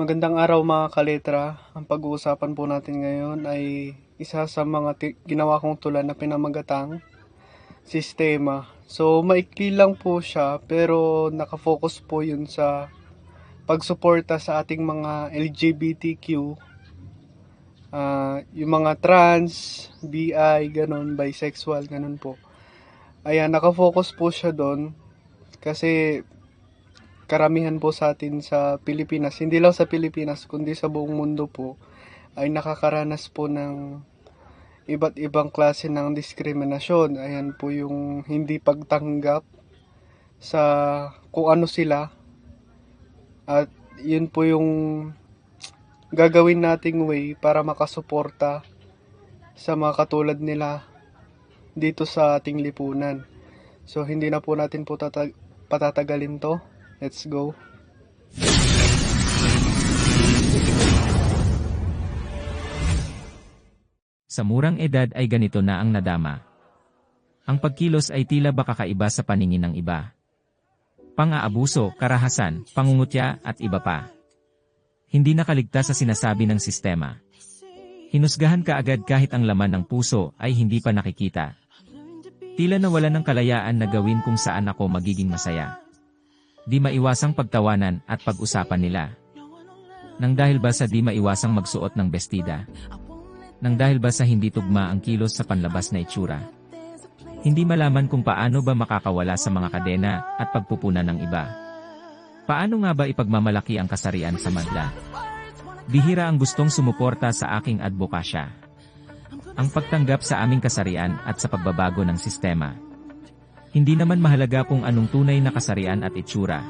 Magandang araw mga kaletra. Ang pag-uusapan po natin ngayon ay isa sa mga ginawa kong tula na pinamagatang sistema. So, maikli lang po siya pero nakafocus po yun sa pagsuporta sa ating mga LGBTQ, ah, yung mga trans, BI, ganon, bisexual, ganon po. Ayan, nakafocus po siya doon kasi karamihan po sa atin sa Pilipinas, hindi lang sa Pilipinas, kundi sa buong mundo po, ay nakakaranas po ng iba't ibang klase ng diskriminasyon. Ayan po yung hindi pagtanggap sa kung ano sila. At yun po yung gagawin nating way para makasuporta sa mga katulad nila dito sa ating lipunan. So hindi na po natin po tatag- patatagalin to. Let's go. Sa murang edad ay ganito na ang nadama. Ang pagkilos ay tila ba kakaiba sa paningin ng iba. Pang-aabuso, karahasan, pangungutya at iba pa. Hindi nakaligtas sa sinasabi ng sistema. Hinusgahan ka agad kahit ang laman ng puso ay hindi pa nakikita. Tila nawala ng kalayaan na gawin kung saan ako magiging masaya. Di maiwasang pagtawanan at pag-usapan nila. Nang dahil ba sa di maiwasang magsuot ng bestida? Nang dahil ba sa hindi tugma ang kilos sa panlabas na itsura? Hindi malaman kung paano ba makakawala sa mga kadena at pagpupunan ng iba. Paano nga ba ipagmamalaki ang kasarian sa madla? Bihira ang gustong sumuporta sa aking advokasya. Ang pagtanggap sa aming kasarian at sa pagbabago ng sistema. Hindi naman mahalaga kung anong tunay na kasarian at itsura.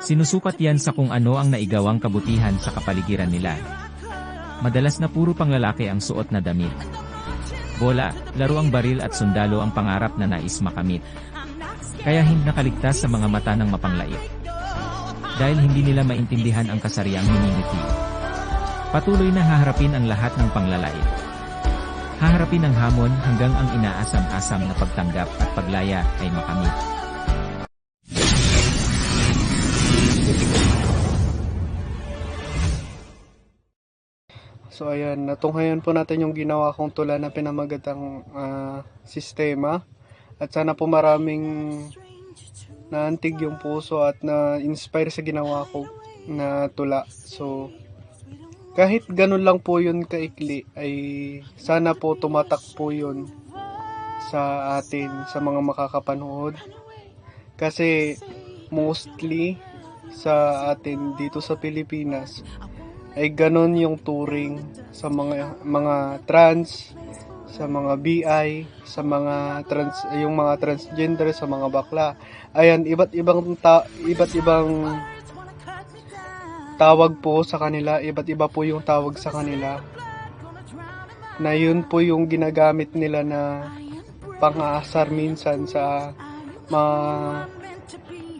Sinusukat yan sa kung ano ang naigawang kabutihan sa kapaligiran nila. Madalas na puro panglalaki ang suot na damit. Bola, laro ang baril at sundalo ang pangarap na nais makamit. Kaya hindi nakaligtas sa mga mata ng mapanglait. Dahil hindi nila maintindihan ang kasariang minimiti. Patuloy na haharapin ang lahat ng panglalait. Haharapin ang hamon hanggang ang inaasam-asam na pagtanggap at paglaya ay makamit. So ayan, natunghayan po natin yung ginawa kong tula na pinamagatang ah, sistema. At sana po maraming naantig yung puso at na-inspire sa ginawa ko na tula. So, kahit ganun lang po yun kaikli, ay sana po tumatak po yun sa atin, sa mga makakapanood. Kasi mostly sa atin dito sa Pilipinas, ay ganon yung turing sa mga mga trans, sa mga BI, sa mga trans yung mga transgender, sa mga bakla. Ayan, iba't ibang ta, iba't ibang tawag po sa kanila, iba't iba po yung tawag sa kanila. Na yun po yung ginagamit nila na pang-aasar minsan sa mga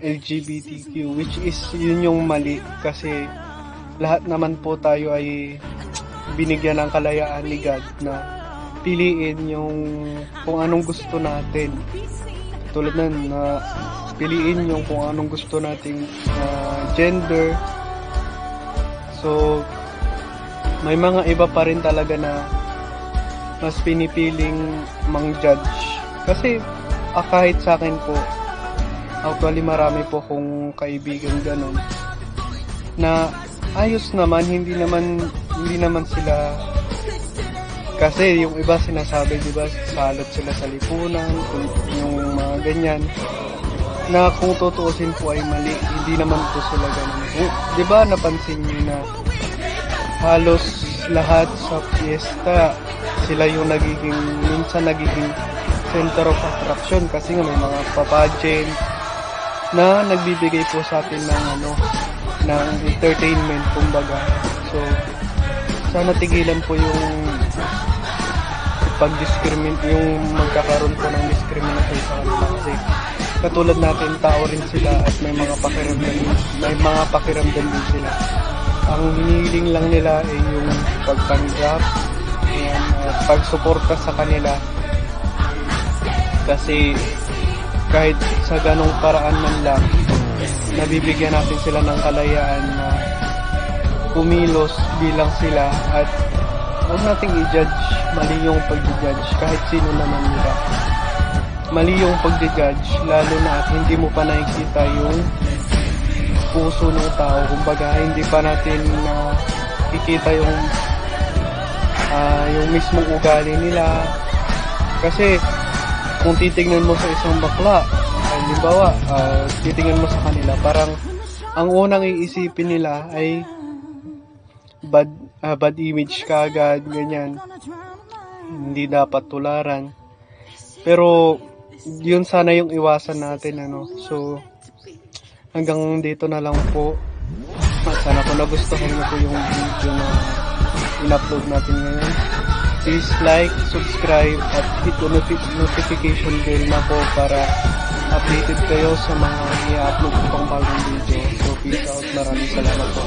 LGBTQ which is yun yung mali kasi lahat naman po tayo ay binigyan ng kalayaan ni God na piliin yung kung anong gusto natin. Tulad nun, na piliin yung kung anong gusto nating ah, gender. So, may mga iba pa rin talaga na mas pinipiling mang-judge. Kasi, ah, kahit sa akin po, actually marami po kong kaibigan ganun, na ayos naman, hindi naman hindi naman sila kasi yung iba sinasabi, di ba, salot sila sa lipunan, yung mga ganyan, na kung tutuusin po ay mali, hindi naman po sila ganun. Oh, di ba, napansin niyo na halos lahat sa fiesta, sila yung nagiging, minsan nagiging center of attraction kasi nga may mga papageant na nagbibigay po sa atin ng ano, ng entertainment kumbaga. So, sana tigilan po yung pag-discrimin yung magkakaroon po ng discrimination sa kanila kasi katulad natin tao rin sila at may mga pakiramdam may mga pakiramdam din sila ang hinihiling lang nila ay yung pagtanggap ayan, at pagsuporta sa kanila kasi kahit sa ganong paraan man lang nabibigyan natin sila ng kalayaan na kumilos bilang sila at huwag nating i-judge mali yung pag-judge kahit sino naman nila. Mali yung pag-judge lalo na at hindi mo pa nakikita yung puso ng tao. Kumbaga, hindi pa natin na kikita yung ah, yung mismong ugali nila. Kasi kung titingnan mo sa isang bakla, halimbawa, ah, titingnan mo sa kanila, parang ang unang iisipin nila ay bad ah, bad image ka agad, ganyan. Hindi dapat tularan. Pero yun sana yung iwasan natin ano. So hanggang dito na lang po. Sana po nagustuhan niyo po yung video na in-upload natin ngayon. Please like, subscribe, at hit the noti- notification bell na po para updated kayo sa mga i-upload ko pang bagong video. So peace out. Maraming salamat po.